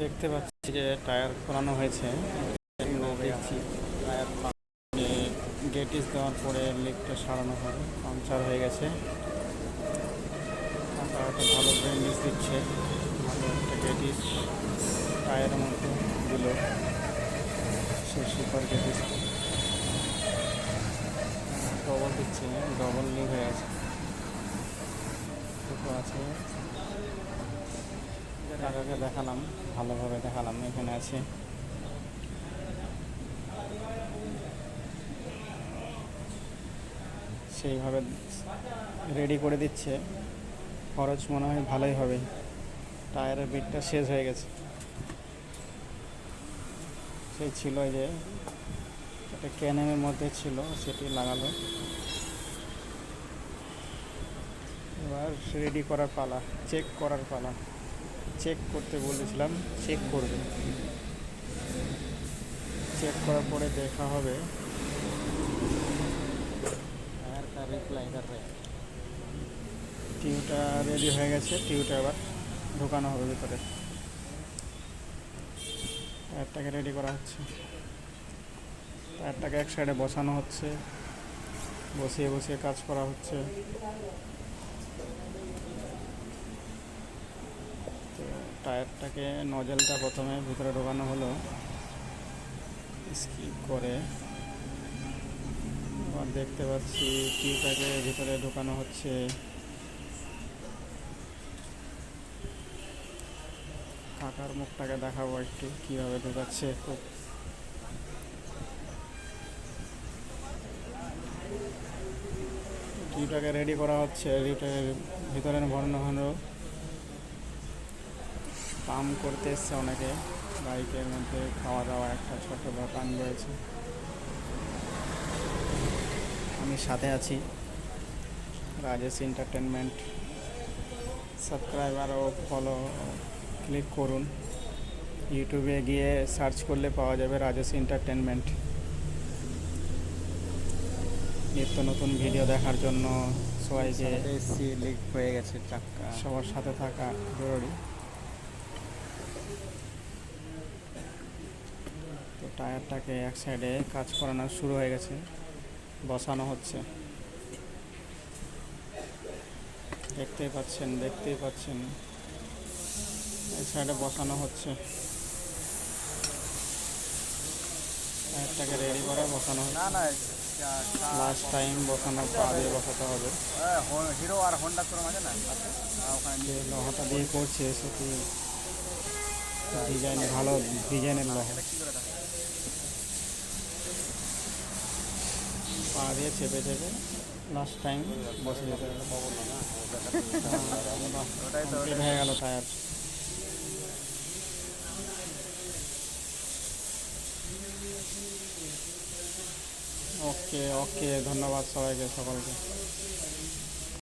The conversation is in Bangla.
দেখতে পাচ্ছি যে টায়ার খোলানো হয়েছে। দেখছি টায়ার গেটিস দেওয়ার পরে লিকটা সারানো হবে, পাংচার হয়ে গেছে। একটা ভালো ব্র্যান্ডিস দিচ্ছে। ভালো একটা গেটিস টায়ারের মধ্যে দিল। সে সুপার গেটিস ডবল দিচ্ছে ডবল লিক হয়ে দুটো আছে। কাকাকে দেখালাম, ভালোভাবে দেখালাম, এখানে আছে। সেইভাবে রেডি করে দিচ্ছে। খরচ মনে হয় ভালোই হবে। টায়ারের বিটটা শেষ হয়ে গেছে। সেই ছিল যে, একটা ক্যানেমের মধ্যে ছিল, সেটি লাগালো। এবার রেডি করার পালা, চেক করার পালা। চেক করতে বলেছিলাম চেক করবে। চেক করার পরে দেখা হবে। টিউটা রেডি হয়ে গেছে টিউটা আবার ঢোকানো হবে ভিতরে। টায়ারটাকে রেডি করা হচ্ছে। টায়ারটাকে এক সাইডে বসানো হচ্ছে। বসিয়ে বসিয়ে কাজ করা হচ্ছে তো টায়ারটাকে নজেলটা প্রথমে ভিতরে ঢোকানো হলো। স্কিপ করে আবার দেখতে পাচ্ছি টিউটাকে ভিতরে ঢোকানো হচ্ছে। কাকার মুখটাকে দেখাবো একটু কীভাবে ঢোকাচ্ছে। খুব টিউটাকে রেডি করা হচ্ছে টিউটাকে ভিতরে ভরানো হলো। পাম্প করতে এসছে অনেকে। বাইকের মধ্যে খাওয়া দাওয়া একটা ছোট দোকান রয়েছে। আমি সাথে আছি। রাজেশ এন্টারটেনমেন্ট সাবস্ক্রাইবার ও ফলো ক্লিক করুন। ইউটিউবে গিয়ে সার্চ করলে পাওয়া যাবে রাজেশ এন্টারটেনমেন্ট নিত্য নতুন ভিডিও দেখার জন্য সবাইকে এসি লিক হয়ে গেছে চাক্কা সবার সাথে থাকা জরুরি। তো টায়ারটাকে এক সাইডে কাজ করানো শুরু হয়ে গেছে বসানো হচ্ছে। দেখতেই পাচ্ছেন দেখতেই পাচ্ছেন। এই সাইডে বসানো হচ্ছে। টায়ারটাকে রেডি করে বসানো না না লাস্ট টাইম বসানো পা দিয়ে বসাতে হবে। হিরো আর হন্ডা তোর মাঝে না? হ্যাঁ, ওখানে লোহাটা দিয়ে করছে সেটি ডিজাইন ভালো ডিজাইনের লোহা পা দিয়ে চেপে চেপে লাস্ট টাইম বসে যেতে হয়ে গেল টায়ার ওকে ওকে ধন্যবাদ সবাইকে, সকলকে।